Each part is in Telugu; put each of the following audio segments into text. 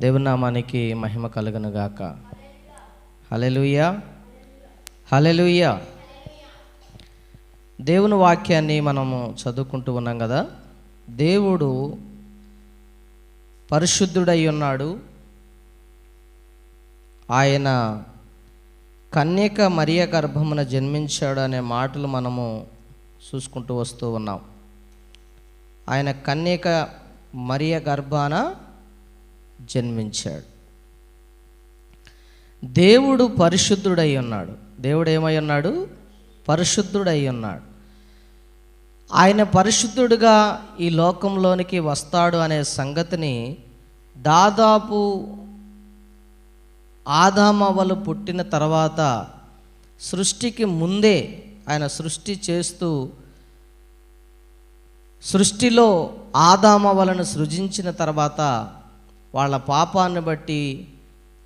దేవునామానికి మహిమ కలుగును గాక హలెలుయ దేవుని వాక్యాన్ని మనము చదువుకుంటూ ఉన్నాం కదా. దేవుడు పరిశుద్ధుడై ఉన్నాడు. ఆయన కన్యక మరియ గర్భమున జన్మించాడు అనే మాటలు మనము చూసుకుంటూ వస్తూ ఉన్నాం. ఆయన కన్యక మరియ గర్భాన జన్మించాడు. దేవుడు పరిశుద్ధుడై ఉన్నాడు. దేవుడు ఏమై ఉన్నాడు? పరిశుద్ధుడై ఉన్నాడు. ఆయన పరిశుద్ధుడుగా ఈ లోకంలోనికి వస్తాడు అనే సంగతిని దాదాపు ఆదామవలు పుట్టిన తర్వాత సృష్టికి ముందే ఆయన సృష్టి చేస్తూ సృష్టిలో ఆదామవలను సృజించిన తర్వాత వాళ్ళ పాపాన్ని బట్టి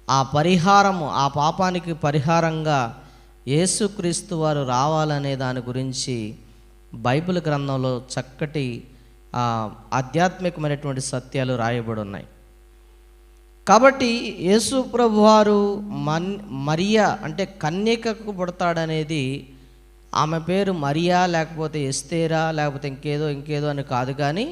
ఆ పరిహారము ఆ పాపానికి పరిహారంగా యేసుక్రీస్తు వారు రావాలనే దాని గురించి బైబిల్ గ్రంథంలో చక్కటి ఆధ్యాత్మికమైనటువంటి సత్యాలు రాయబడి ఉన్నాయి. కాబట్టి యేసు ప్రభు వారు మన్ మరియా అంటే కన్యకకు పుడతాడనేది ఆమె పేరు మరియా లేకపోతే ఎస్తేరా లేకపోతే ఇంకేదో ఇంకేదో అని కాదు కానీ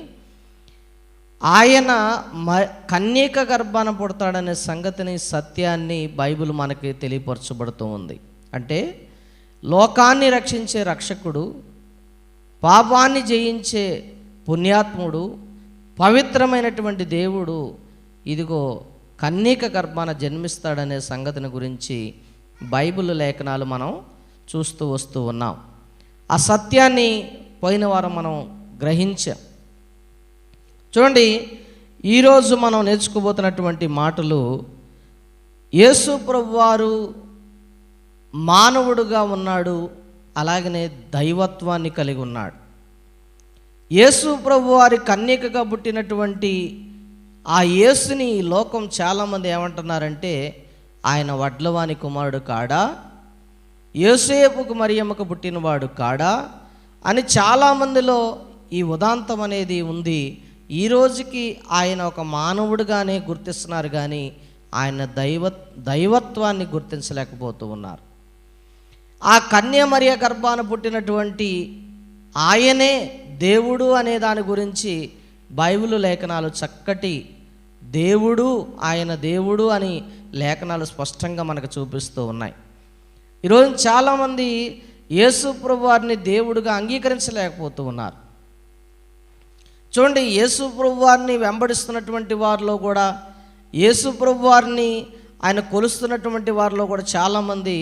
ఆయన మ కన్యక గర్భాన పుడతాడనే సంగతిని సత్యాన్ని బైబిల్ మనకి తెలియపరచబడుతూ ఉంది. అంటే లోకాన్ని రక్షించే రక్షకుడు పాపాన్ని జయించే పుణ్యాత్ముడు పవిత్రమైనటువంటి దేవుడు ఇదిగో కన్యక గర్భాన జన్మిస్తాడనే సంగతిని గురించి బైబిల్ లేఖనాలు మనం చూస్తూ వస్తూ ఉన్నాం. ఆ సత్యాన్ని పోయిన వారం మనం గ్రహించాం. చూడండి ఈరోజు మనం నేర్చుకోబోతున్నటువంటి మాటలు యేసు ప్రభువారు మానవుడుగా ఉన్నాడు అలాగనే దైవత్వాన్ని కలిగి ఉన్నాడు. యేసు ప్రభు వారి కన్యకగా పుట్టినటువంటి ఆ యేసుని లోకం చాలామంది ఏమంటున్నారంటే ఆయన వడ్లవాని కుమారుడు కాడా? యోసేపుకు మరియమ్మకు పుట్టినవాడు కాడా? అని చాలామందిలో ఈ ఉదాంతం అనేది ఉంది. ఈ రోజుకి ఆయన ఒక మానవుడుగానే గుర్తిస్తున్నారు కానీ ఆయన దైవ దైవత్వాన్ని గుర్తించలేకపోతూ ఉన్నారు. ఆ కన్య మరియ గర్భాన పుట్టినటువంటి ఆయనే దేవుడు అనే దాని గురించి బైబిల్ లేఖనాలు చక్కటి దేవుడు ఆయన దేవుడు అని లేఖనాలు స్పష్టంగా మనకు చూపిస్తూ ఉన్నాయి. ఈరోజు చాలామంది యేసు ప్రభు వారిని దేవుడుగా అంగీకరించలేకపోతూ ఉన్నారు. చూడండి యేసు ప్రభువారిని వెంబడిస్తున్నటువంటి వారిలో కూడా యేసు ప్రభువారిని ఆయన కొలుస్తున్నటువంటి వారిలో కూడా చాలామంది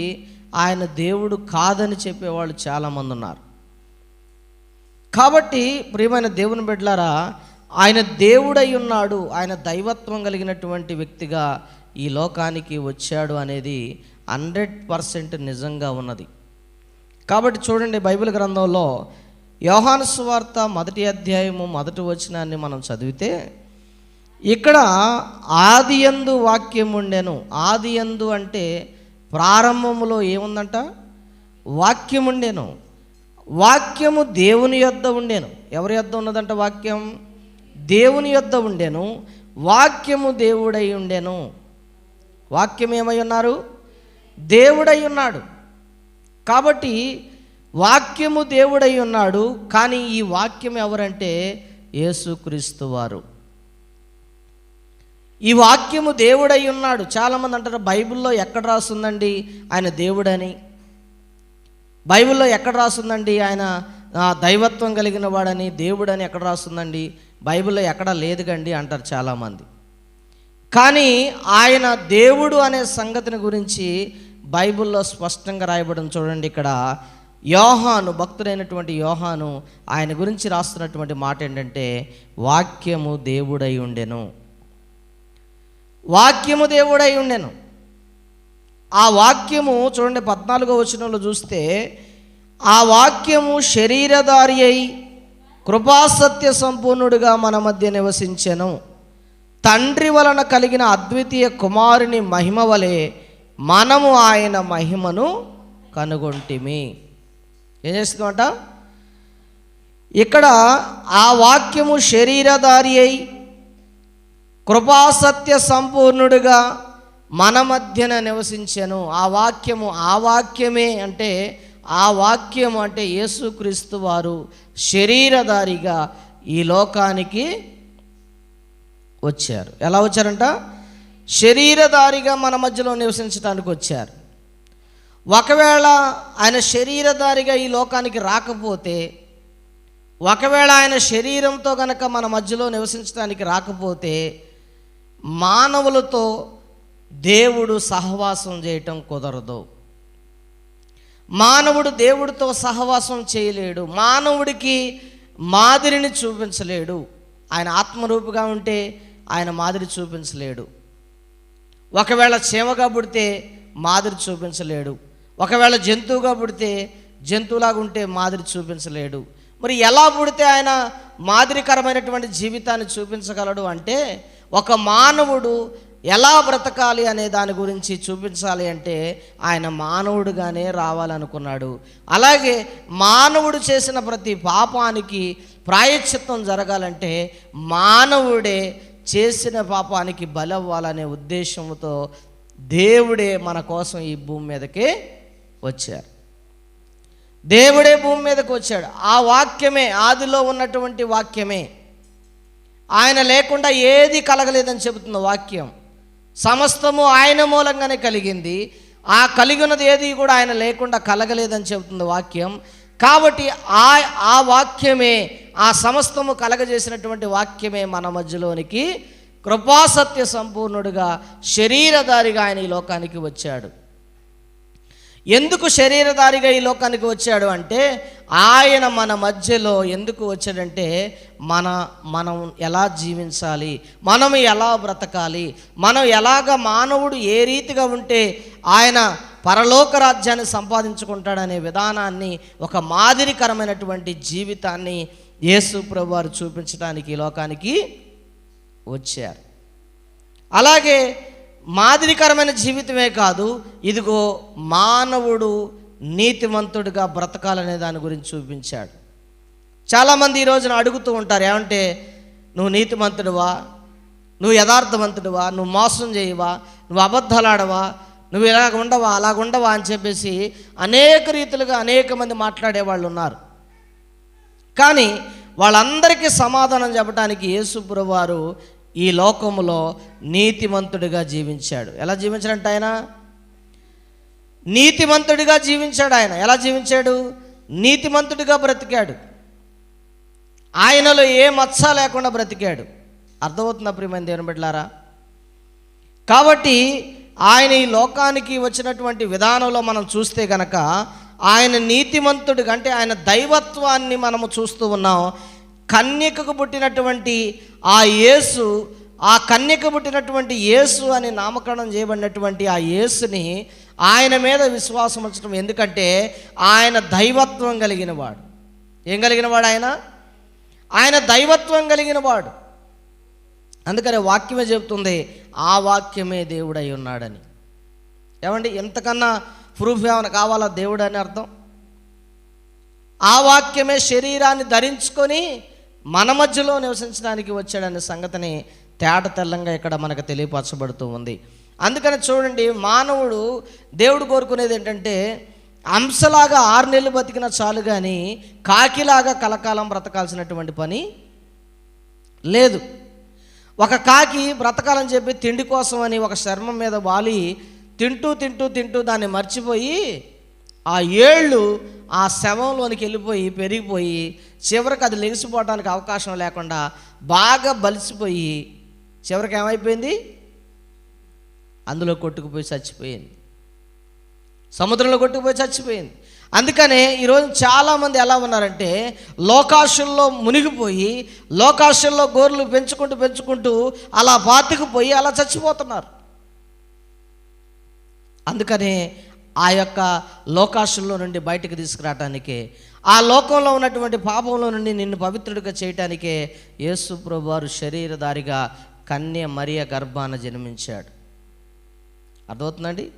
ఆయన దేవుడు కాదని చెప్పేవాళ్ళు చాలామంది ఉన్నారు. కాబట్టి ప్రియమైన దేవుని బిడ్డలారా ఆయన దేవుడై ఉన్నాడు ఆయన దైవత్వం కలిగినటువంటి వ్యక్తిగా ఈ లోకానికి వచ్చాడు అనేది హండ్రెడ్ పర్సెంట్ నిజంగా ఉన్నది. కాబట్టి చూడండి బైబిల్ గ్రంథంలో యోహాను సువార్త మొదటి అధ్యాయము మొదటి వచనాన్ని మనం చదివితే ఇక్కడ ఆది ఎందు వాక్యం ఉండెను. ఆది ఎందు అంటే ప్రారంభములో ఏముందంట? వాక్యం ఉండెను. వాక్యము దేవుని యొద్ద ఉండెను. ఎవరి యొద్ద ఉన్నదంట వాక్యం? దేవుని యొద్ద ఉండెను. వాక్యము దేవుడై ఉండెను. వాక్యం ఏమై ఉన్నారు? దేవుడై ఉన్నాడు. కాబట్టి వాక్యము దేవుడై ఉన్నాడు కానీ ఈ వాక్యం ఎవరంటే యేసుక్రీస్తు వారు. ఈ వాక్యము దేవుడై ఉన్నాడు. చాలామంది అంటారు బైబిల్లో ఎక్కడ రాస్తుందండి ఆయన దేవుడని? బైబిల్లో ఎక్కడ రాస్తుందండి ఆయన దైవత్వం కలిగిన వాడని దేవుడని ఎక్కడ రాస్తుందండి బైబిల్లో ఎక్కడ లేదు కండి అంటారు చాలామంది. కానీ ఆయన దేవుడు అనే సంగతిని గురించి బైబిల్లో స్పష్టంగా రాయబడిన చూడండి ఇక్కడ. యోహాను భక్తుడైనటువంటి యోహాను ఆయన గురించి రాస్తున్నటువంటి మాట ఏంటంటే వాక్యము దేవుడై ఉండెను. వాక్యము దేవుడై ఉండెను. ఆ వాక్యము చూడండి పద్నాలుగో వచనంలో చూస్తే ఆ వాక్యము శరీరధారి అయి కృపాసత్య సంపూర్ణుడిగా మన మధ్య నివసించెను. తండ్రి వలన కలిగిన అద్వితీయ కుమారుని మహిమ వలె మనము ఆయన మహిమను కనుగొంటిమి. ఏం చేస్తుందంట? ఇక్కడ ఆ వాక్యము శరీరధారి అయి కృపాసత్య సంపూర్ణుడుగా మన మధ్యన నివసించాను. ఆ వాక్యము ఆ వాక్యమే అంటే ఆ వాక్యము అంటే యేసుక్రీస్తు వారు శరీరధారిగా ఈ లోకానికి వచ్చారు. ఎలా వచ్చారంట? శరీరధారిగా మన మధ్యలో నివసించడానికి వచ్చారు. ఒకవేళ ఆయన శరీరధారిగా ఈ లోకానికి రాకపోతే ఒకవేళ ఆయన శరీరంతో గనక మన మధ్యలో నివసించడానికి రాకపోతే మానవులతో దేవుడు సహవాసం చేయటం కుదరదు. మానవుడు దేవుడితో సహవాసం చేయలేడు. మానవుడికి మాదిరిని చూపించలేడు. ఆయన ఆత్మరూపుగా ఉంటే ఆయన మాదిరి చూపించలేడు. ఒకవేళ చీమగా పుడితే మాదిరి చూపించలేడు. ఒకవేళ జంతువుగా పుడితే జంతువులాగా ఉంటే మాదిరి చూపించలేడు. మరి ఎలా పుడితే ఆయన మాదిరికరమైనటువంటి జీవితాన్ని చూపించగలడు అంటే ఒక మానవుడు ఎలా బ్రతకాలి అనే దాని గురించి చూపించాలి అంటే ఆయన మానవుడుగానే రావాలనుకున్నాడు. అలాగే మానవుడు చేసిన ప్రతి పాపానికి ప్రాయశ్చిత్తం జరగాలంటే మానవుడే చేసిన పాపానికి బలవ్వాలనే ఉద్దేశంతో దేవుడే మన కోసం ఈ భూమి మీదకి వచ్చారు. దేవుడే భూమి మీదకి వచ్చాడు. ఆ వాక్యమే ఆదిలో ఉన్నటువంటి వాక్యమే. ఆయన లేకుండా ఏది కలగలేదని చెబుతున్న వాక్యం. సమస్తము ఆయన మూలంగానే కలిగింది. ఆ కలిగినది ఏది కూడా ఆయన లేకుండా కలగలేదని చెబుతుంది వాక్యం. కాబట్టి ఆ ఆ వాక్యమే ఆ సమస్తము కలగజేసినటువంటి వాక్యమే మన మధ్యలోనికి కృపాసత్య సంపూర్ణుడిగా శరీరధారిగా ఆయన ఈ లోకానికి వచ్చాడు. ఎందుకు శరీరధారిగా ఈ లోకానికి వచ్చాడు అంటే ఆయన మన మధ్యలో ఎందుకు వచ్చాడంటే మన మనం ఎలా జీవించాలి మనం ఎలా బ్రతకాలి మనం ఎలాగ మానవుడు ఏ రీతిగా ఉంటే ఆయన పరలోక రాజ్యాన్ని సంపాదించుకుంటాడనే విధానాన్ని ఒక మాదిరికరమైనటువంటి జీవితాన్ని యేసు ప్రభువారు చూపించడానికి ఈ లోకానికి వచ్చారు. అలాగే మాదిరికరమైన జీవితమే కాదు ఇదిగో మానవుడు నీతిమంతుడిగా బ్రతకాలనే దాని గురించి చూపించాడు. చాలామంది ఈ రోజున అడుగుతూ ఉంటారు ఏమంటే నువ్వు నీతిమంతుడివా? నువ్వు యథార్థవంతుడివా? నువ్వు మోసం చేయవా? నువ్వు అబద్ధాలాడవా? నువ్వు ఇలాగ ఉండవా? అలాగ ఉండవా? అని చెప్పేసి అనేక రీతులుగా అనేక మంది మాట్లాడే వాళ్ళు ఉన్నారు. కానీ వాళ్ళందరికీ సమాధానం చెప్పడానికి యేసుప్రభు వారు ఈ లోకములో నీతిమంతుడిగా జీవించాడు. ఎలా జీవించాడంట ఆయన? నీతిమంతుడిగా జీవించాడు ఆయన. ఎలా జీవించాడు? నీతిమంతుడిగా బ్రతికాడు. ఆయనలో ఏ మచ్చ లేకుండా బ్రతికాడు. అర్థమవుతున్న ప్రియమైన దేవుని బిడ్డలారా? కాబట్టి ఆయన ఈ లోకానికి వచ్చినటువంటి విధానంలో మనం చూస్తే గనక ఆయన నీతిమంతుడిగా అంటే ఆయన దైవత్వాన్ని మనము చూస్తూ ఉన్నాం. కన్యకకు పుట్టినటువంటి ఆ యేసు ఆ కన్యక పుట్టినటువంటి యేసు అని నామకరణం చేయబడినటువంటి ఆ యేసుని ఆయన మీద విశ్వాసం ఉంచడం ఎందుకంటే ఆయన దైవత్వం కలిగిన వాడు ఏం కలిగిన వాడు ఆయన? ఆయన దైవత్వం కలిగిన వాడు అందుకనే వాక్యమే చెబుతుంది ఆ వాక్యమే దేవుడై ఉన్నాడని. ఏమండి ఎంతకన్నా ప్రూఫ్ ఏమైనా కావాలా దేవుడు అని అర్థం? ఆ వాక్యమే శరీరాన్ని ధరించుకొని మన మధ్యలో నివసించడానికి వచ్చాడనే సంగతిని తేట తెల్లంగా ఇక్కడ మనకు తెలియపరచబడుతూ ఉంది. అందుకని చూడండి మానవుడు దేవుడు కోరుకునేది ఏంటంటే అంశలాగా ఆరు నెలలు బతికినా చాలు కానీ కాకిలాగా కలకాలం బ్రతకాల్సినటువంటి పని లేదు. ఒక కాకి బ్రతకాలని చెప్పి తిండి కోసం అని ఒక చర్మం మీద వాలి తింటూ తింటూ తింటూ దాన్ని మర్చిపోయి ఆ ఏళ్ళు ఆ శవంలోనికి వెళ్ళిపోయి పెరిగిపోయి చివరికి అది లెగిసిపోవడానికి అవకాశం లేకుండా బాగా బలిసిపోయి చివరికి ఏమైపోయింది? అందులో కొట్టుకుపోయి చచ్చిపోయింది. సముద్రంలో కొట్టుకుపోయి చచ్చిపోయింది. అందుకనే ఈరోజు చాలామంది ఎలా ఉన్నారంటే లోకాశుల్లో మునిగిపోయి లోకాశుల్లో గోర్లు పెంచుకుంటూ పెంచుకుంటూ అలా బాతుకుపోయి అలా చచ్చిపోతున్నారు. అందుకనే ఆ యొక్క లోకాశుల్లో నుండి బయటకు తీసుకురావటానికే ఆ లోకంలో ఉన్నటువంటి పాపంలో నుండి నిన్ను పవిత్రుడిగా చేయటానికే యేసు ప్రభు వారు శరీరధారిగా కన్య మరియ గర్భాన జన్మించాడు. అర్థమవుతుందండి?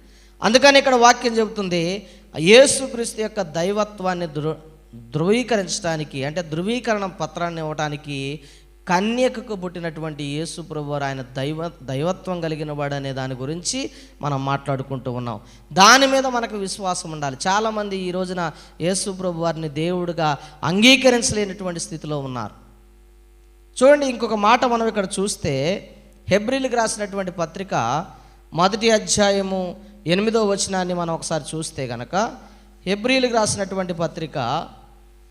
అందుకని ఇక్కడ వాక్యం చెబుతుంది యేసుక్రీస్తు యొక్క దైవత్వాన్ని ధృ ధృవీకరించడానికి అంటే ధృవీకరణ పత్రాన్ని ఇవ్వడానికి కన్యకకు పుట్టినటువంటి యేసు ప్రభు ఆయన దైవ దైవత్వం కలిగిన వాడు అనే దాని గురించి మనం మాట్లాడుకుంటూ ఉన్నాం. దాని మీద మనకు విశ్వాసం ఉండాలి. చాలామంది ఈ రోజున యేసు ప్రభు వారిని దేవుడిగా అంగీకరించలేనటువంటి స్థితిలో ఉన్నారు. చూడండి ఇంకొక మాట మనం ఇక్కడ చూస్తే హెబ్రిల్కి రాసినటువంటి పత్రిక మొదటి అధ్యాయము ఎనిమిదో వచనాన్ని మనం ఒకసారి చూస్తే గనక హెబ్రిల్కి రాసినటువంటి పత్రిక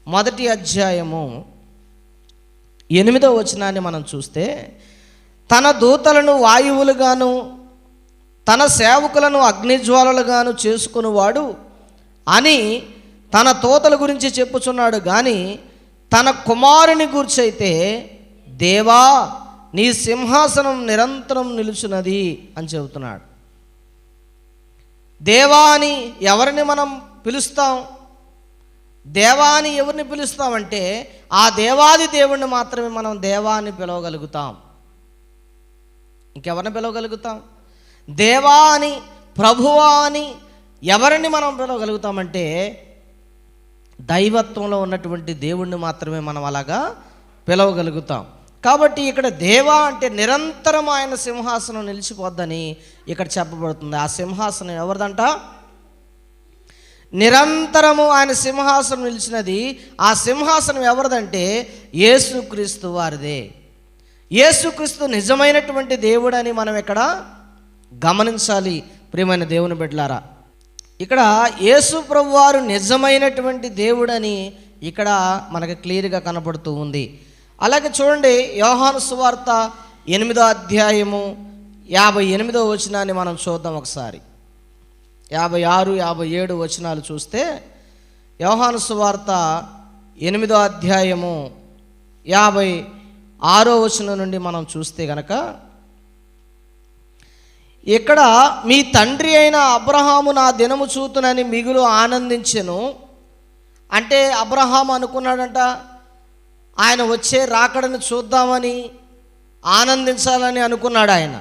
మొదటి అధ్యాయము ఎనిమిదో వచనాన్ని మనం చూస్తే తన దూతలను వాయువులుగాను తన సేవకులను అగ్నిజ్వాలలుగాను చేసుకునివాడు అని తన తోతల గురించి చెప్పుచున్నాడు. కానీ తన కుమారుని గురించైతే దేవా నీ సింహాసనం నిరంతరం నిలుచున్నది అని చెబుతున్నాడు. దేవా అని ఎవరిని మనం పిలుస్తాం? దేవా అని ఎవరిని పిలుస్తామంటే ఆ దేవాది దేవుణ్ణి మాత్రమే మనం దేవా అని పిలవగలుగుతాం. ఇంకెవరిని పిలవగలుగుతాం? దేవా అని ప్రభువా అని ఎవరిని మనం పిలవగలుగుతామంటే దైవత్వంలో ఉన్నటువంటి దేవుణ్ణి మాత్రమే మనం అలాగా పిలవగలుగుతాం. కాబట్టి ఇక్కడ దేవా అంటే నిరంతరం ఆయన సింహాసనం నిలిచిపోద్దని ఇక్కడ చెప్పబడుతుంది. ఆ సింహాసనం ఎవరిదంట? నిరంతరము ఆయన సింహాసనం నిలిచినది ఆ సింహాసనం ఎవరిదంటే యేసుక్రీస్తు వారిదే. యేసుక్రీస్తు నిజమైనటువంటి దేవుడని మనం ఇక్కడ గమనించాలి ప్రియమైన దేవుని బిడ్డలారా? ఇక్కడ యేసు ప్రభు వారు నిజమైనటువంటి దేవుడని ఇక్కడ మనకు క్లియర్గా కనపడుతూ ఉంది. అలాగే చూడండి యోహాను సువార్త ఎనిమిదో అధ్యాయము యాభై ఎనిమిదో వచనాన్ని మనం చూద్దాం ఒకసారి. యాభై ఆరు యాభై ఏడు వచనాలు చూస్తే యోహాను సువార్త ఎనిమిదో అధ్యాయము యాభై ఆరో వచనం నుండి మనం చూస్తే గనక ఇక్కడ మీ తండ్రి అయిన అబ్రహాము నా దినము చూతునని మిగులు ఆనందించెను. అంటే అబ్రహాం అనుకున్నాడంట ఆయన వచ్చే రాకడను చూద్దామని ఆనందించాలని అనుకున్నాడు ఆయన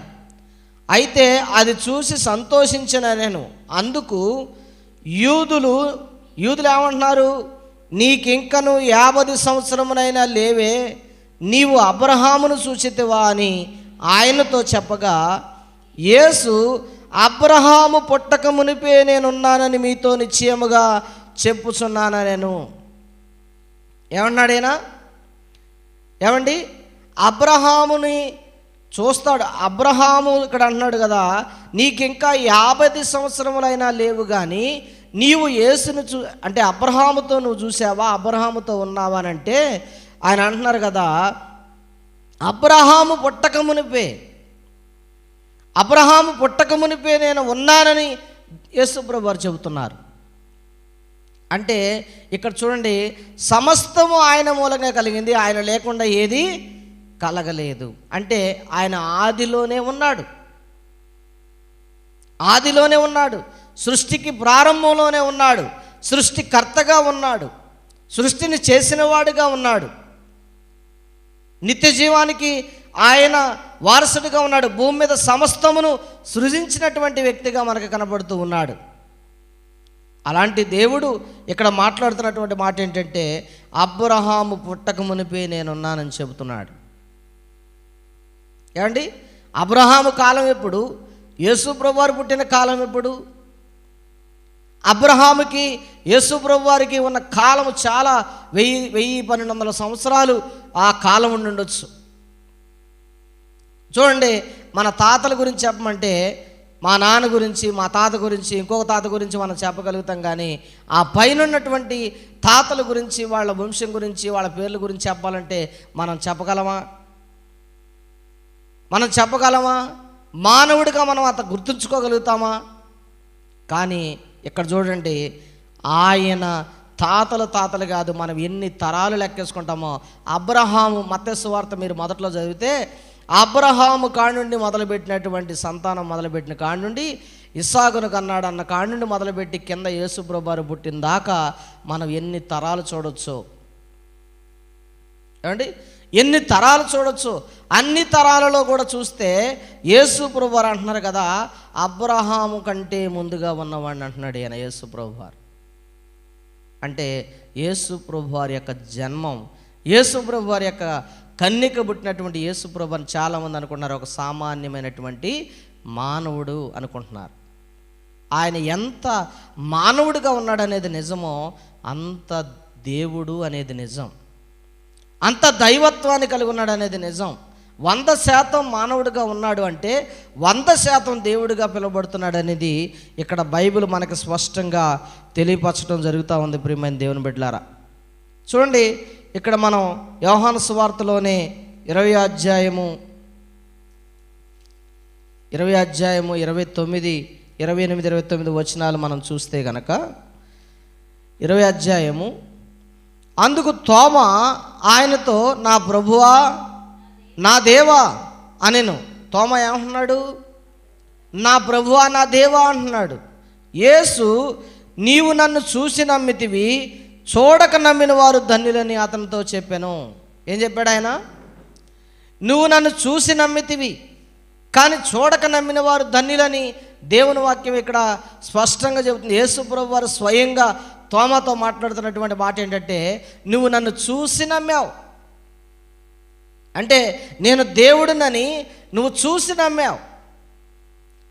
అయితే అది చూసి సంతోషించిన నేను. అందుకు యూదులు యూదులు ఏమంటున్నారు? నీకింకను యాభై సంవత్సరమునైనా లేవే నీవు అబ్రహామును సూచితివా అని ఆయనతో చెప్పగా యేసు అబ్రహాము పుట్టక మునిపే నేనున్నానని మీతో నిశ్చయముగా చెప్పుచున్నాను నేను? ఏమన్నాడైనా ఏమండి? అబ్రహాముని చూస్తాడు. అబ్రహాము ఇక్కడ అంటున్నాడు కదా నీకింకా యాభై సంవత్సరములైనా లేవు కానీ నీవు యేసును చూ అంటే అబ్రహాముతో నువ్వు చూసావా? అబ్రహాముతో ఉన్నావా అని అంటే ఆయన అంటున్నారు కదా అబ్రహాము పుట్టకమునిపే. అబ్రహాము పుట్టకమునిపే నేను ఉన్నానని యేసుప్రభు వారు చెబుతున్నారు. అంటే ఇక్కడ చూడండి సమస్తము ఆయన మూలంగా కలిగింది. ఆయన లేకుండా ఏది కలగలేదు. అంటే ఆయన ఆదిలోనే ఉన్నాడు. ఆదిలోనే ఉన్నాడు. సృష్టికి ప్రారంభంలోనే ఉన్నాడు. సృష్టికర్తగా ఉన్నాడు. సృష్టిని చేసినవాడుగా ఉన్నాడు. నిత్య జీవానికి ఆయన వారసుడిగా ఉన్నాడు. భూమి మీద సమస్తమును సృజించినటువంటి వ్యక్తిగా మనకు కనబడుతూ ఉన్నాడు. అలాంటి దేవుడు ఇక్కడ మాట్లాడుతున్నటువంటి మాట ఏంటంటే అబ్రహాము పుట్టక మునిపే నేనున్నానని చెబుతున్నాడు. ఏమండి? అబ్రహాము కాలం ఎప్పుడు? యేసు ప్రభువారు పుట్టిన కాలం ఎప్పుడు? అబ్రహాముకి యేసు ప్రభువారికి ఉన్న కాలము చాలా వెయ్యి వెయ్యి పన్నెండు వందల సంవత్సరాలు ఆ కాలం ఉండి ఉండొచ్చు చూడండి మన తాతల గురించి చెప్పమంటే మా నాన్న గురించి మా తాత గురించి ఇంకొక తాత గురించి మనం చెప్పగలుగుతాం కానీ ఆ పైన ఉన్నటువంటి తాతల గురించి వాళ్ళ వంశం గురించి వాళ్ళ పేర్ల గురించి చెప్పాలంటే మనం చెప్పగలమా? మనం చెప్పగలమా? మానవుడిగా మనం అంత గుర్తుంచుకోగలుగుతామా? కానీ ఇక్కడ చూడండి ఆయన తాతలు తాతలు కాదు మనం ఎన్ని తరాలు లెక్కేసుకుంటామో అబ్రహాము మత్స్సు వార్త మీరు మొదట్లో చదివితే అబ్రహాము కాడి నుండి మొదలుపెట్టినటువంటి సంతానం మొదలుపెట్టిన కాణుండి ఇస్సాగును కన్నాడు అన్న కాడి మొదలుపెట్టి కింద యేసుప్రభారు పుట్టిన దాకా మనం ఎన్ని తరాలు చూడొచ్చు? ఏమండి? ఎన్ని తరాలు చూడొచ్చు? అన్ని తరాలలో కూడా చూస్తే యేసు ప్రభువారు అంటున్నారు కదా అబ్రహాము కంటే ముందుగా ఉన్నవాడిని అంటున్నాడు ఈయన యేసు ప్రభువారు అంటే యేసు ప్రభువారి యొక్క జన్మం యేసు ప్రభువారి యొక్క కన్నిక పుట్టినటువంటి యేసుప్రభు అని చాలామంది అనుకుంటున్నారు ఒక సామాన్యమైనటువంటి మానవుడు అనుకుంటున్నారు. ఆయన ఎంత మానవుడిగా ఉన్నాడనేది నిజమో అంత దేవుడు అనేది నిజం. అంత దైవత్వాన్ని కలిగి ఉన్నాడు అనేది నిజం. వంద శాతం మానవుడిగా ఉన్నాడు అంటే వంద శాతం దేవుడిగా పిలువబడుతున్నాడు అనేది ఇక్కడ బైబిల్ మనకు స్పష్టంగా తెలియపరచడం జరుగుతూ ఉంది ప్రియమైన దేవుని బిడ్డలారా. చూడండి ఇక్కడ మనం యోహాను సువార్తలోనే ఇరవై అధ్యాయము ఇరవై అధ్యాయము ఇరవై తొమ్మిది ఇరవై ఎనిమిది ఇరవై తొమ్మిది వచనాలు మనం చూస్తే గనక ఇరవై అధ్యాయము అందుకు తోమ ఆయనతో నా ప్రభువా నా దేవా అనెను. తోమ ఏమంటున్నాడు? నా ప్రభువా నా దేవా అంటున్నాడు. యేసు నీవు నన్ను చూసి నమ్మితివి చూడక నమ్మిన వారు ధన్యులని అతనితో చెప్పాను. ఏం చెప్పాడు ఆయన? నువ్వు నన్ను చూసి నమ్మితివి కానీ చూడక నమ్మిన వారు ధన్యులని దేవుని వాక్యం ఇక్కడ స్పష్టంగా చెబుతుంది. యేసుప్రభు వారు స్వయంగా తోమతో మాట్లాడుతున్నటువంటి మాట ఏంటంటే నువ్వు నన్ను చూసి నమ్మావు. అంటే నేను దేవుడినని నువ్వు చూసి నమ్మావు.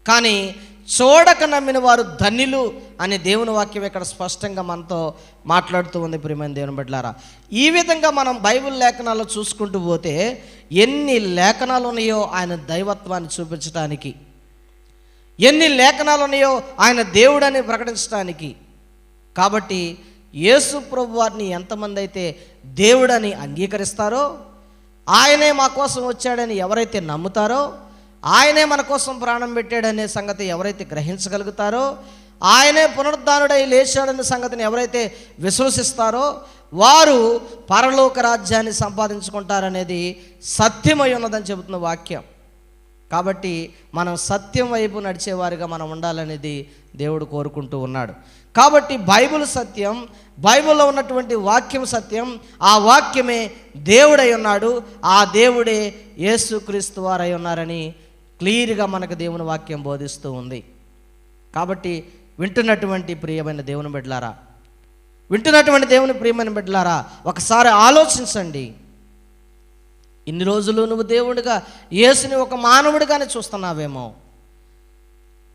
కానీ చూడక నమ్మిన వారు ధన్యులు అనే దేవుని వాక్యం ఇక్కడ స్పష్టంగా మనతో మాట్లాడుతూ ఉంది ప్రియమైన దేవుని బిడ్డలారా. ఈ విధంగా మనం బైబిల్ లేఖనాలు చూసుకుంటూ పోతే ఎన్ని లేఖనాలు ఉన్నాయో ఆయన దైవత్వాన్ని చూపించడానికి ఎన్ని లేఖనాలు ఉన్నాయో ఆయన దేవుడని ప్రకటించడానికి కాబట్టి యేసు ప్రభు వారిని ఎంతమంది అయితే దేవుడని అంగీకరిస్తారో ఆయనే మా కోసం వచ్చాడని ఎవరైతే నమ్ముతారో ఆయనే మన కోసం ప్రాణం పెట్టాడనే సంగతి ఎవరైతే గ్రహించగలుగుతారో ఆయనే పునరుద్ధానుడై లేచాడనే సంగతిని ఎవరైతే విశ్వసిస్తారో వారు పరలోక రాజ్యాన్ని సంపాదించుకుంటారనేది సత్యమై ఉన్నదని చెబుతున్న వాక్యం. కాబట్టి మనం సత్యం వైపు నడిచేవారిగా మనం ఉండాలనేది దేవుడు కోరుకుంటూ ఉన్నాడు. కాబట్టి బైబిల్ సత్యం బైబిల్లో ఉన్నటువంటి వాక్యం సత్యం ఆ వాక్యమే దేవుడై ఉన్నాడు ఆ దేవుడే యేసుక్రీస్తు వారై ఉన్నారని క్లియర్గా మనకు దేవుని వాక్యం బోధిస్తూ ఉంది. కాబట్టి వింటున్నటువంటి ప్రియమైన దేవుని బిడ్డలారా వింటున్నటువంటి దేవుని ప్రియమైన బిడ్డలారా ఒకసారి ఆలోచించండి. ఇన్ని రోజులు నువ్వు దేవుడిగా యేసుని ఒక మానవుడిగానే చూస్తున్నావేమో.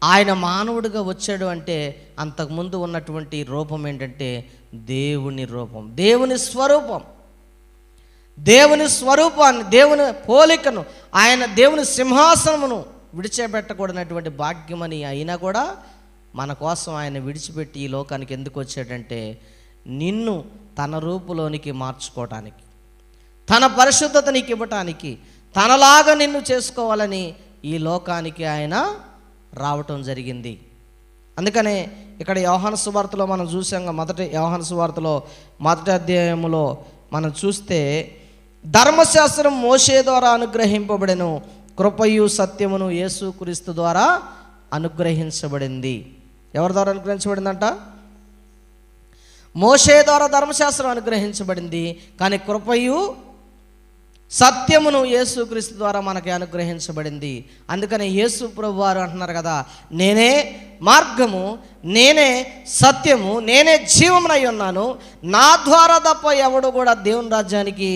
ఆయన మానవుడిగా వచ్చాడు అంటే అంతకుముందు ఉన్నటువంటి రూపం ఏంటంటే దేవుని రూపం దేవుని స్వరూపం. దేవుని స్వరూపాన్ని దేవుని పోలికను ఆయన దేవుని సింహాసనమును విడిచిపెట్టకూడనటువంటి భాగ్యమని అయినా కూడా మన కోసం ఆయన విడిచిపెట్టి ఈ లోకానికి ఎందుకు వచ్చాడంటే నిన్ను తన రూపులోనికి మార్చుకోవటానికి తన పరిశుద్ధత నీకు ఇవ్వటానికి తనలాగా నిన్ను చేసుకోవాలని ఈ లోకానికి ఆయన రావటం జరిగింది. అందుకనే ఇక్కడ యోహాను సువార్తలో మనం చూసాం మొదటి యోహాను సువార్తలో మొదటి అధ్యాయంలో మనం చూస్తే ధర్మశాస్త్రం మోషే ద్వారా అనుగ్రహింపబడెను కృపయు సత్యమును యేసుక్రీస్తు ద్వారా అనుగ్రహించబడింది. ఎవరి ద్వారా అనుగ్రహించబడిందంట? మోషే ద్వారా ధర్మశాస్త్రం అనుగ్రహించబడింది కానీ కృపయు సత్యమును యేసుక్రీస్తు ద్వారా మనకి అనుగ్రహించబడింది. అందుకని యేసు ప్రభు వారు అంటున్నారు కదా నేనే మార్గము నేనే సత్యము నేనే జీవమునై ఉన్నాను నా ద్వారా తప్ప ఎవడు కూడా దేవుని రాజ్యానికి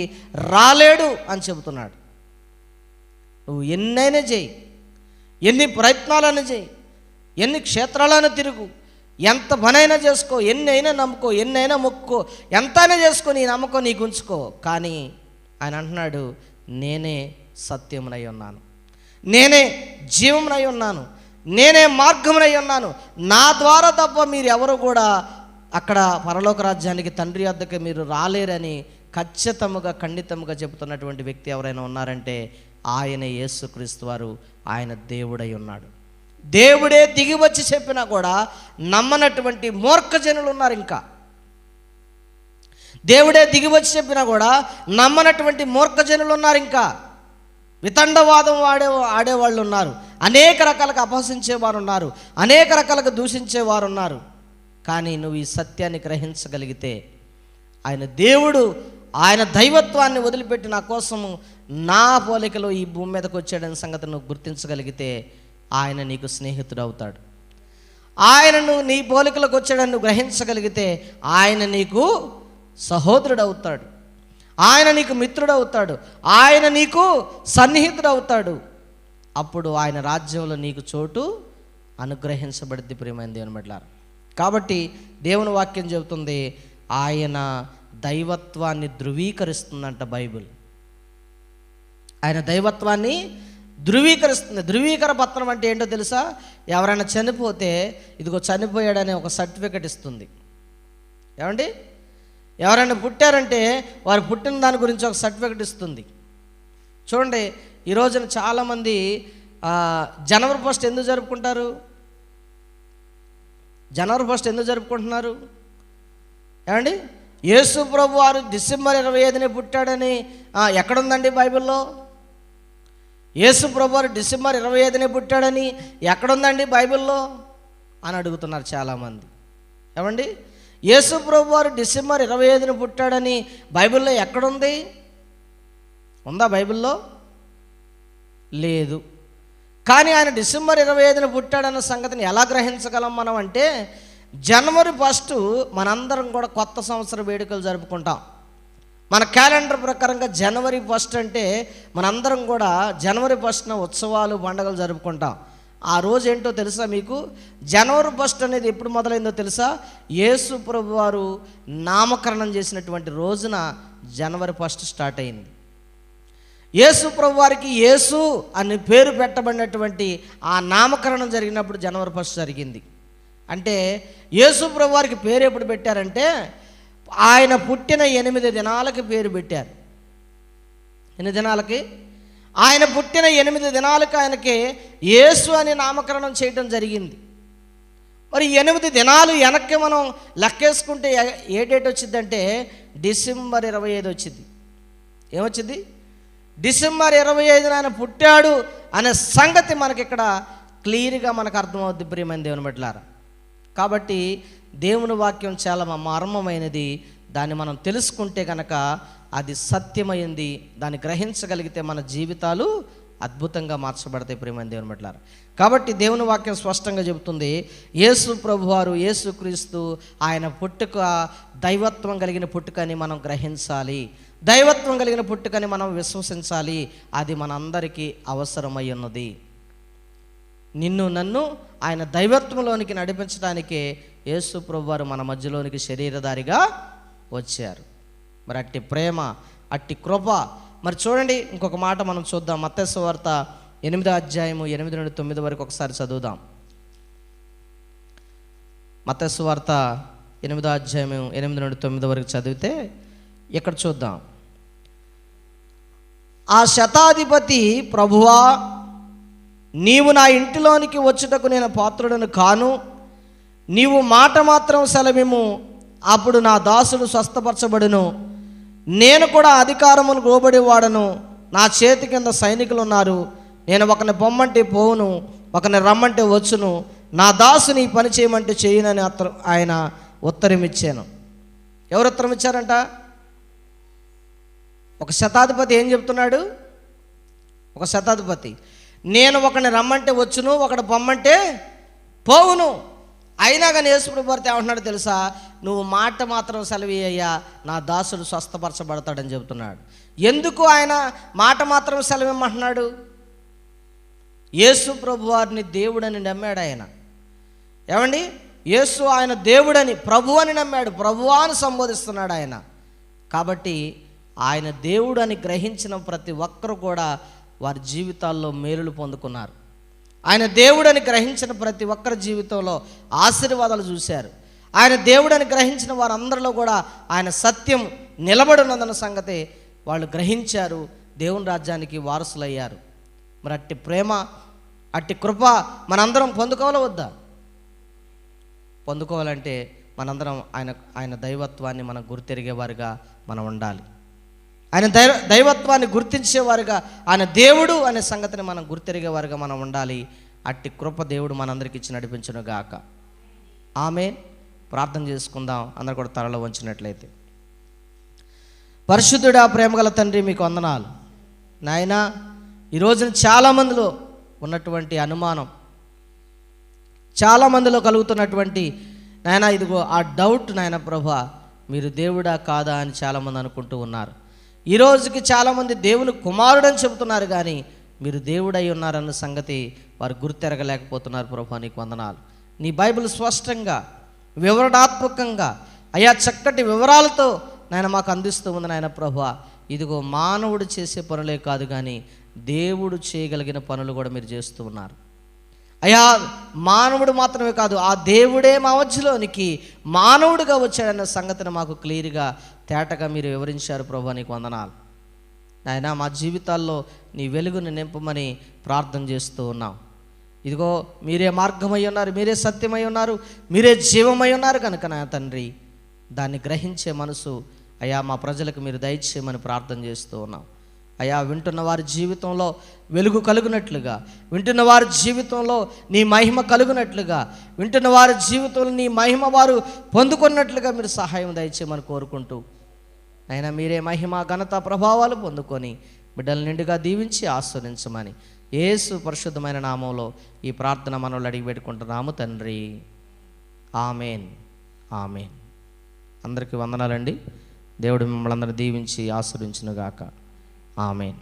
రాలేడు అని చెబుతున్నాడు. నువ్వు ఎన్నైనా చేయి ఎన్ని ప్రయత్నాలను చేయి ఎన్ని క్షేత్రాలను తిరుగు ఎంత పనైనా చేసుకో ఎన్నైనా నమ్ముకో ఎన్నైనా మొక్కో మొక్కుకో ఎంతైనా చేసుకో నీ నమ్మకం నీకు ఉంచుకో. కానీ ఆయన అంటున్నాడు నేనే సత్యమునై ఉన్నాను. నేనే జీవమునై ఉన్నాను. నేనే మార్గమునై ఉన్నాను. నా ద్వారా తప్ప మీరు ఎవరు కూడా అక్కడ పరలోక రాజ్యానికి తండ్రి వద్దకు మీరు రాలేరని ఖచ్చితముగా ఖండితముగా చెబుతున్నటువంటి వ్యక్తి ఎవరైనా ఉన్నారంటే ఆయన యేసుక్రీస్తు వారు. ఆయన దేవుడై ఉన్నాడు. దేవుడే దిగి వచ్చి చెప్పినా కూడా నమ్మనటువంటి మూర్ఖజనులు ఉన్నారు ఇంకా. దేవుడే దిగి వచ్చి చెప్పినా కూడా నమ్మనటువంటి మూర్ఖజనులు ఉన్నారు ఇంకా. వితండవాదం వాడే ఆడేవాళ్ళు ఉన్నారు అనేక రకాలుగా అపహసించేవారు ఉన్నారు అనేక రకాలుగా దూషించేవారు ఉన్నారు కానీ నువ్వు ఈ సత్యాన్ని గ్రహించగలిగితే ఆయన దేవుడు ఆయన దైవత్వాన్ని వదిలిపెట్టి నా కోసము నా పోలికలో ఈ భూమి మీదకి వచ్చాడనే సంగతి నువ్వు గుర్తించగలిగితే ఆయన నీకు స్నేహితుడు అవుతాడు. ఆయనను నీ పోలికలకు వచ్చాడని నువ్వు గ్రహించగలిగితే ఆయన నీకు సహోదరుడు అవుతాడు ఆయన నీకు మిత్రుడవుతాడు. ఆయన నీకు సన్నిహితుడవుతాడు. అప్పుడు ఆయన రాజ్యంలో నీకు చోటు అనుగ్రహించబడింది ప్రియమైన దేవుని బిడ్డలారా. కాబట్టి దేవుని వాక్యం చెబుతుంది ఆయన దైవత్వాన్ని ధృవీకరిస్తుందంట బైబిల్. ఆయన దైవత్వాన్ని ధృవీకరిస్తుంది. ధృవీకర పత్రం అంటే ఏంటో తెలుసా? ఎవరైనా చనిపోతే ఇదిగో చనిపోయాడనే ఒక సర్టిఫికెట్ ఇస్తుంది. ఏమండి? ఎవరైనా పుట్టారంటే వారు పుట్టిన దాని గురించి ఒక సర్టిఫికెట్ ఇస్తుంది. చూడండి ఈ రోజున చాలామంది జనవరి ఫస్ట్ ఎందుకు జరుపుకుంటారు? జనవరి ఫస్ట్ ఎందుకు జరుపుకుంటున్నారు? ఏమండి? యేసు ప్రభు వారు డిసెంబర్ ఇరవై ఐదునే పుట్టాడని ఎక్కడుందండి బైబిల్లో? యేసు ప్రభు వారు డిసెంబర్ ఇరవై ఐదునే పుట్టాడని ఎక్కడుందండి బైబిల్లో? అని అడుగుతున్నారు చాలామంది. ఏమండి? యేసు ప్రభు వారు డిసెంబర్ ఇరవై ఐదున పుట్టాడని బైబిల్లో ఎక్కడుంది? ఉందా బైబిల్లో? లేదు. కానీ ఆయన డిసెంబర్ ఇరవై ఐదున పుట్టాడన్న సంగతిని ఎలా గ్రహించగలం మనం అంటే జనవరి ఫస్ట్ మనందరం కూడా కొత్త సంవత్సర వేడుకలు జరుపుకుంటాం. మన క్యాలెండర్ ప్రకారంగా జనవరి ఫస్ట్ అంటే మనందరం కూడా జనవరి ఫస్ట్న ఉత్సవాలు పండుగలు జరుపుకుంటాం. ఆ రోజు ఏంటో తెలుసా మీకు? జనవరి ఫస్ట్ అనేది ఎప్పుడు మొదలైందో తెలుసా? యేసు ప్రభు వారు నామకరణం చేసినటువంటి రోజున జనవరి ఫస్ట్ స్టార్ట్ అయింది. యేసు ప్రభు వారికి యేసు అని పేరు పెట్టబడినటువంటి ఆ నామకరణం జరిగినప్పుడు జనవరి ఫస్ట్ జరిగింది. అంటే యేసు ప్రభు వారికి పేరు ఎప్పుడు పెట్టారంటే ఆయన పుట్టిన ఎనిమిది దినాలకి పేరు పెట్టారు. ఎన్ని దినాలకి? ఆయన పుట్టిన ఎనిమిది దినాలకు ఆయనకి యేసు అని నామకరణం చేయటం జరిగింది. మరి ఎనిమిది దినాలు వెనక్కి మనం లెక్కేసుకుంటే ఏ- ఏ డేట్ వచ్చిందంటే డిసెంబర్ ఇరవై ఐదు వచ్చింది. ఏమొచ్చింది? డిసెంబర్ ఇరవై ఐదున ఆయన పుట్టాడు అనే సంగతి మనకి ఇక్కడ క్లియర్గా మనకు అర్థమవుద్ది ప్రియమైన దేవుని బిడ్డలారా. కాబట్టి దేవుని వాక్యం చాలా మర్మమైనది. దాన్ని మనం తెలుసుకుంటే కనుక అది సత్యమైంది. దాన్ని గ్రహించగలిగితే మన జీవితాలు అద్భుతంగా మార్చబడతాయి ప్రేమ దేవుని బిడ్డలారా. కాబట్టి దేవుని వాక్యం స్పష్టంగా చెబుతుంది. యేసు ప్రభువారు యేసు క్రీస్తు ఆయన పుట్టుక దైవత్వం కలిగిన పుట్టుకని మనం గ్రహించాలి. దైవత్వం కలిగిన పుట్టుకని మనం విశ్వసించాలి. అది మనందరికీ అవసరమై ఉన్నది. నిన్ను నన్ను ఆయన దైవత్వంలోనికి నడిపించడానికే యేసు ప్రభువారు మన మధ్యలోనికి శరీరధారిగా వచ్చారు. మరి అట్టి ప్రేమ అట్టి కృప. మరి చూడండి ఇంకొక మాట మనం చూద్దాం. మత్స్య వార్త ఎనిమిదో అధ్యాయము ఎనిమిది నుండి తొమ్మిది వరకు ఒకసారి చదువుదాం. మత్స్య వార్త ఎనిమిదో అధ్యాయము ఎనిమిది నుండి తొమ్మిది వరకు చదివితే ఇక్కడ చూద్దాం. ఆ శతాధిపతి ప్రభువా నీవు నా ఇంటిలోనికి వచ్చుటకు నేను పాత్రుడను కాను. నీవు మాట మాత్రం సెలవిము. అప్పుడు నా దాసుడు స్వస్థపరచబడును. నేను కూడా అధికారమును లోబడి వాడను. నా చేతి కింద సైనికులు ఉన్నారు. నేను ఒకని పొమ్మంటే పోవును ఒకని రమ్మంటే వచ్చును. నా దాసుని పని చేయమంటే చేయనని అత్ర ఆయన ఉత్తరం ఇచ్చాను ఎవరు ఉత్తరం ఇచ్చారంట ఒక శతాధిపతి ఏం చెప్తున్నాడు? ఒక శతాధిపతి. నేను ఒకని రమ్మంటే వచ్చును ఒకడు పొమ్మంటే పోవును. అయినా కానీ యేసుప్రభు వారితో ఏమంటున్నాడు తెలుసా? నువ్వు మాట మాత్రం సెలవి అయ్యా నా దాసుడు స్వస్థపరచబడతాడని చెబుతున్నాడు. ఎందుకు ఆయన మాట మాత్రం సెలవిమ్మంటున్నాడు? యేసు ప్రభు వారిని దేవుడని నమ్మాడు ఆయన. ఏమండి? యేసు ఆయన దేవుడని ప్రభు అని నమ్మాడు ప్రభువాను అని సంబోధిస్తున్నాడు ఆయన. కాబట్టి ఆయన దేవుడని గ్రహించిన ప్రతి ఒక్కరు కూడా వారి జీవితాల్లో మేలులు పొందుకున్నారు. ఆయన దేవుడని గ్రహించిన ప్రతి ఒక్కరి జీవితంలో ఆశీర్వాదాలు చూశారు. ఆయన దేవుడని గ్రహించిన వారందరిలో కూడా ఆయన సత్యం నిలబడి సంగతి వాళ్ళు గ్రహించారు దేవుని రాజ్యానికి వారసులయ్యారు. మరి అట్టి ప్రేమ అట్టి కృప మనందరం పొందుకోవాలా వద్దా? పొందుకోవాలంటే మనందరం ఆయన ఆయన దైవత్వాన్ని మనం గుర్తెరిగేవారుగా మనం ఉండాలి. ఆయన దైవ దైవత్వాన్ని గుర్తించేవారుగా ఆయన దేవుడు అనే సంగతిని మనం గుర్తెరిగేవారుగా మనం ఉండాలి. అట్టి కృప దేవుడు మనందరికి ఇచ్చి నడిపించను గాక. ఆమె ప్రార్థన చేసుకుందాం. అందరు కూడా తరలో వంచినట్లయితే. పరిశుద్ధుడా ప్రేమగల తండ్రి మీకు వందనాలు. నాయనా ఈరోజున చాలామందిలో ఉన్నటువంటి అనుమానం చాలామందిలో కలుగుతున్నటువంటి నాయన ఇదిగో ఆ డౌట్ నాయన ప్రభా మీరు దేవుడా కాదా అని చాలామంది అనుకుంటూ ఉన్నారు. ఈ రోజుకి చాలామంది దేవుని కుమారుడని చెబుతున్నారు కానీ మీరు దేవుడై ఉన్నారన్న సంగతి వారు గుర్తెరగలేకపోతున్నారు ప్రభా నీకు వందనాలు. నీ బైబిల్ స్పష్టంగా వివరణాత్మకంగా అయా చక్కటి వివరాలతో నాయన మాకు అందిస్తూ ఉంది నాయన ప్రభా. ఇదిగో మానవుడు చేసే పనులే కాదు కానీ దేవుడు చేయగలిగిన పనులు కూడా మీరు చేస్తూ ఉన్నారు. అయా మానవుడు మాత్రమే కాదు ఆ దేవుడే మా మధ్యలోనికి మానవుడిగా వచ్చాడన్న సంగతిని మాకు క్లియర్గా తేటగా మీరు వివరించారు ప్రభు నీకు వందనాలు. నాయన మా జీవితాల్లో నీ వెలుగుని నింపమని ప్రార్థన చేస్తూ ఉన్నాం. ఇదిగో మీరే మార్గమై ఉన్నారు మీరే సత్యమై ఉన్నారు మీరే జీవమై ఉన్నారు కనుక నా తండ్రి. దాన్ని గ్రహించే మనసు అయా మా ప్రజలకు మీరు దయచేయమని ప్రార్థన చేస్తూ ఉన్నాం. అయా వింటున్న వారి జీవితంలో వెలుగు కలుగునట్లుగా వింటున్న వారి జీవితంలో నీ మహిమ కలుగునట్లుగా వింటున్న వారి జీవితంలో నీ మహిమ వారు పొందుకున్నట్లుగా మీరు సహాయం దయచేయమని కోరుకుంటూ ఆయన మీరే మహిమ ఘనత ప్రభావాలు పొందుకొని బిడ్డల నిండుగా దీవించి ఆస్వాదించమని ఏసు పరిశుద్ధమైన నామంలో ఈ ప్రార్థన మనల్ని అడిగి పెట్టుకుంటున్నాము తండ్రి. ఆమెన్. ఆమెన్. అందరికీ వందనాలండి. దేవుడు మిమ్మల్ని అందరూ దీవించి ఆస్వాదించునుగాక. ఆమెన్.